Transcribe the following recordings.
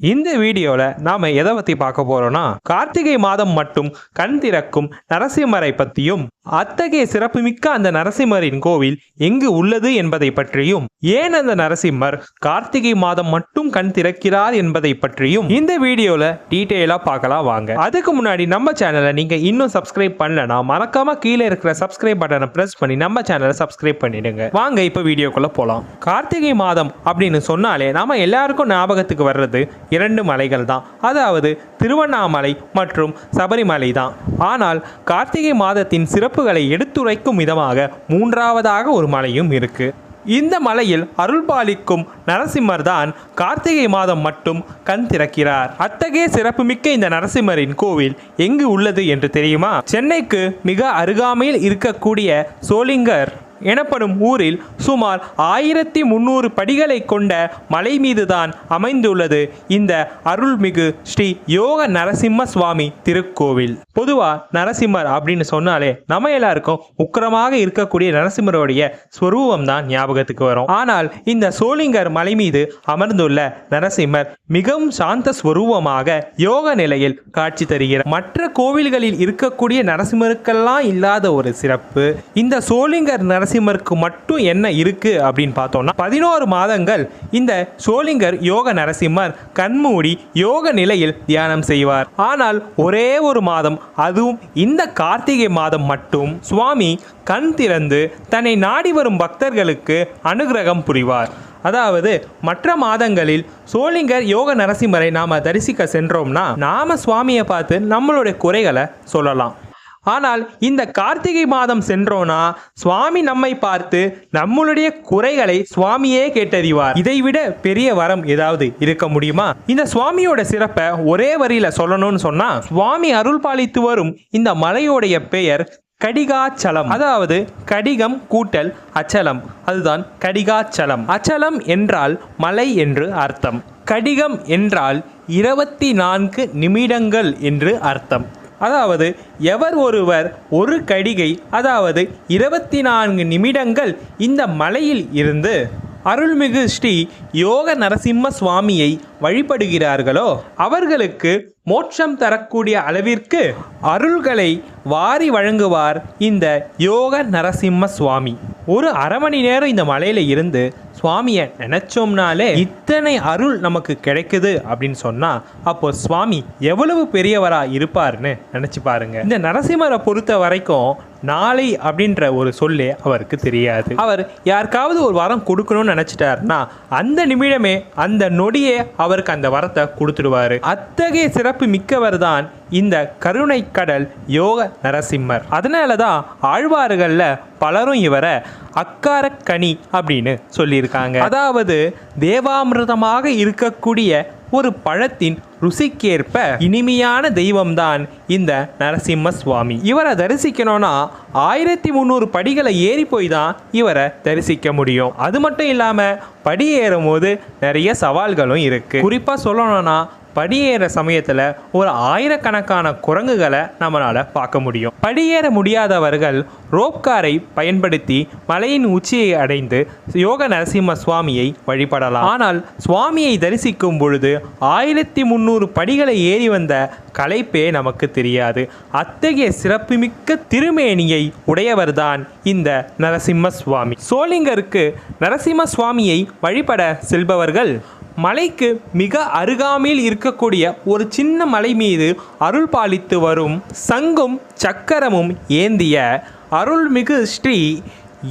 இந்த வீடியோவில் நாம் எதை பற்றி பார்க்க போகிறோன்னா கார்த்திகை மாதம் மட்டும் கண் திறக்கும் நரசிம்மரை பற்றியும் அத்தகைய சிறப்புமிக்க அந்த நரசிம்மரின் கோவில் எங்கு உள்ளது என்பதை பற்றியும் ஏன் அந்த நரசிம்மர் கார்த்திகை மாதம் மட்டும் கண் திறக்கிறார் என்பதை பற்றியும் இந்த வீடியோவில் டீட்டெயிலாக பார்க்கலாம் வாங்க. அதுக்கு முன்னாடி நம்ம சேனலை நீங்கள் இன்னும் சப்ஸ்கிரைப் பண்ணலனா மறக்காம கீழே இருக்கிற சப்ஸ்கிரைப் பட்டனை ப்ரெஸ் பண்ணி நம்ம சேனலை சப்ஸ்கிரைப் பண்ணிடுங்க. வாங்க இப்போ வீடியோக்குள்ளே போகலாம் கார்த்திகை மாதம் அப்படின்னு சொன்னாலே நாம எல்லாருக்கும் ஞாபகத்துக்கு வர்றது இரண்டு மலைகள் தான் அதாவது திருவண்ணாமலை மற்றும் சபரிமலை தான். ஆனால் கார்த்திகை மாதத்தின் சிறப்புகளை எடுத்துரைக்கும் விதமாக மூன்றாவதாக ஒரு மலையும் இருக்கு. இந்த மலையில் அருள்பாலிக்கும் நரசிம்மர் தான் கார்த்திகை மாதம் மட்டும் கண் திறக்கிறார். அத்தகைய சிறப்புமிக்க இந்த நரசிம்மரின் கோவில் எங்கு உள்ளது என்று தெரியுமா? சென்னைக்கு மிக அருகாமையில் இருக்கக்கூடிய சோளிங்கர் எனப்படும் ஊரில் சுமார் ஆயிரத்தி முந்நூறு படிகளை கொண்ட மலை மீதுதான் அமைந்துள்ளது இந்த அருள்மிகு ஸ்ரீ யோக நரசிம்ம சுவாமி திருக்கோவில். பொதுவா நரசிம்மர் அப்படின்னு சொன்னாலே நம்ம எல்லாருக்கும் உக்கிரமாக இருக்கக்கூடிய நரசிம்மருடைய ஸ்வரூபம் தான் ஞாபகத்துக்கு வரும். ஆனால் இந்த சோளிங்கர் மலை மீது அமர்ந்துள்ள நரசிம்மர் மிகவும் சாந்த ஸ்வரூபமாக யோக நிலையில் காட்சி தருகிறார். மற்ற கோவில்களில் இருக்கக்கூடிய நரசிம்மருக்கெல்லாம் இல்லாத ஒரு சிறப்பு இந்த சோளிங்கர் நரசிம்மருக்கு மட்டும் என்ன இருக்கு அப்படின்னு பார்த்தோம்னா பதினோரு மாதங்கள் இந்த சோளிங்கர் யோக நரசிம்மர் கண்மூடி யோக நிலையில் தியானம் செய்வார். ஆனால் ஒரே ஒரு மாதம் அதுவும் இந்த கார்த்திகை மாதம் மட்டும். சுவாமி கண் திறந்து தன்னை நாடி வரும் பக்தர்களுக்கு அனுகிரகம் புரிவார். அதாவது மற்ற மாதங்களில் சோளிங்கர் யோக நரசிம்மரை நாம தரிசிக்க சென்றோம்னா நாம சுவாமியை பார்த்து நம்மளுடைய குறைகளை சொல்லலாம். ஆனால் இந்த கார்த்திகை மாதம் சென்றோனா சுவாமி நம்மை பார்த்து நம்மளுடைய குறைகளை சுவாமியே கேட்டறிவார். இதைவிட பெரிய வரம் ஏதாவது இருக்க முடியுமா? இந்த சுவாமியோட சிறப்பை ஒரே வரியில சொல்லணும்னு சொன்னா சுவாமி அருள் பாலித்து வரும் இந்த மலையோடைய பெயர் கடிகாச்சலம். அதாவது கடிகம் கூட்டல் அச்சலம். அதுதான் கடிகாச்சலம். அச்சலம் என்றால் மலை என்று அர்த்தம். கடிகம் என்றால் இருபத்தி நான்கு நிமிடங்கள் என்று அர்த்தம். அதாவது எவர் ஒருவர் ஒரு கடிகை அதாவது இருபத்தி நான்கு நிமிடங்கள் இந்த மலையில் இருந்து அருள்மிகு ஸ்ரீ யோக நரசிம்ம சுவாமியை வழிபடுகிறார்களோ அவர்களுக்கு மோட்சம் தரக்கூடிய அளவிற்கு அருள்களை வாரி வழங்குவார் இந்த யோக நரசிம்ம சுவாமி. ஒரு அரை மணி நேரம் இந்த மலையில் இருந்து சுவாமியை நினைச்சோம்னாலே இத்தனை அருள் நமக்கு கிடைக்குது அப்படின்னு சொன்னா அப்போ சுவாமி எவ்வளவு பெரியவரா இருப்பார்னு நினைச்சு பாருங்க. இந்த நரசிம்மரை பொறுத்த வரைக்கும் நாளை அப்படின்ற ஒரு சொல்லே அவருக்கு தெரியாது. அவர் யாருக்காவது ஒரு வரம் கொடுக்கணும்னு நினைச்சிட்டாருன்னா அந்த நிமிடமே அந்த நொடியே அவருக்கு அந்த வரத்தை கொடுத்துடுவாரு. அத்தகைய சிறப்பு மிக்கவர் தான் இந்த கருணை கடல் யோக நரசிம்மர். அதனால தான் ஆழ்வார்களில் பலரும் இவரை அக்காரக்கனி அப்படின்னு சொல்லியிருக்காங்க. அதாவது தேவாமிர்தமாக இருக்கக்கூடிய ஒரு பழத்தின் ருசிக்கேற்ப இனிமையான தெய்வம்தான் இந்த நரசிம்ம சுவாமி. இவரை தரிசிக்கணும்னா ஆயிரத்தி முந்நூறு படிகளை ஏறி போய் தான் இவரை தரிசிக்க முடியும். அது மட்டும் இல்லாமல் படி ஏறும்போது நிறைய சவால்களும் இருக்கு. குறிப்பாக சொல்லணும்னா படியேற சமயத்தில் ஒரு ஆயிரக்கணக்கான குரங்குகளை நம்மளால் பார்க்க முடியும். படியேற முடியாதவர்கள் ரோப்காரை பயன்படுத்தி மலையின் உச்சியை அடைந்து யோக நரசிம்ம சுவாமியை வழிபடலாம். ஆனால் சுவாமியை தரிசிக்கும் பொழுது ஆயிரத்தி முந்நூறு படிகளை ஏறி வந்த களைப்பே நமக்கு தெரியாது. அத்தகைய சிறப்புமிக்க திருமேனியை உடையவர்தான் இந்த நரசிம்ம சுவாமி சோளிங்கருக்கு நரசிம்ம சுவாமியை வழிபட செல்பவர்கள் மலைக்கு மிக அருகாமையில் இருக்கக்கூடிய ஒரு சின்ன மலை மீது அருள் பாலித்து வரும் சங்கும் சக்கரமும் ஏந்திய அருள்மிகு ஸ்ரீ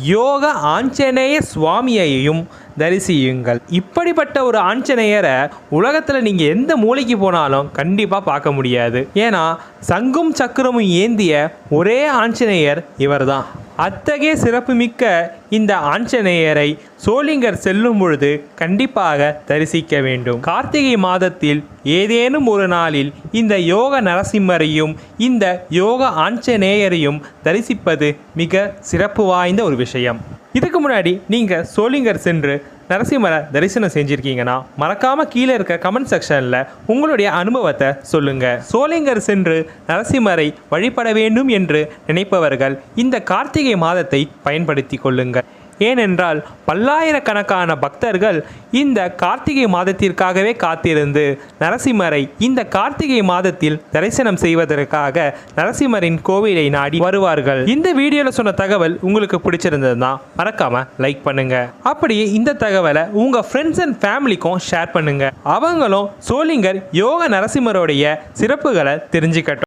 யோக ஆஞ்சநேய சுவாமியையும் தரிசியுங்கள். இப்படிப்பட்ட ஒரு ஆஞ்சநேயரை உலகத்தில் நீங்கள் எந்த மூலைக்கு போனாலும் கண்டிப்பாக பார்க்க முடியாது. ஏன்னா சங்கும் சக்கரமும் ஏந்திய ஒரே ஆஞ்சநேயர் இவர்தான். அத்தகைய சிறப்புமிக்க இந்த ஆஞ்சநேயரை சோளிங்கர் செல்லும் பொழுது கண்டிப்பாக தரிசிக்க வேண்டும். கார்த்திகை மாதத்தில் ஏதேனும் ஒரு நாளில் இந்த யோக நரசிம்மரையும் இந்த யோக ஆஞ்சநேயரையும் தரிசிப்பது மிக சிறப்பு வாய்ந்த ஒரு விஷயம். இதுக்கு முன்னாடி நீங்கள் சோளிங்கர் சென்று நரசிம்மரை தரிசனம் செஞ்சுருக்கீங்கன்னா மறக்காமல் கீழே இருக்க கமெண்ட் செக்ஷனில் உங்களுடைய அனுபவத்தை சொல்லுங்கள் சோளிங்கர் சென்று நரசிம்மரை வழிபட வேண்டும் என்று நினைப்பவர்கள் இந்த கார்த்திகை மாதத்தை பயன்படுத்தி கொள்ளுங்கள். ஏனென்றால் பல்லாயிரக்கணக்கான பக்தர்கள் இந்த கார்த்திகை மாதத்திற்காகவே காத்திருந்து நரசிம்மரை இந்த கார்த்திகை மாதத்தில் தரிசனம் செய்வதற்காக நரசிம்மரின் கோவிலை நாடி வருவார்கள். இந்த வீடியோவில் சொன்ன தகவல் உங்களுக்கு பிடிச்சிருந்ததுன்னா மறக்காம லைக் பண்ணுங்க. அப்படியே இந்த தகவலை உங்க ஃப்ரெண்ட்ஸ் அண்ட் ஃபேமிலிக்கும் ஷேர் பண்ணுங்க. அவங்களும் சோலிங்கர் யோக நரசிம்மருடைய சிறப்புகளை தெரிஞ்சுக்கட்டும்.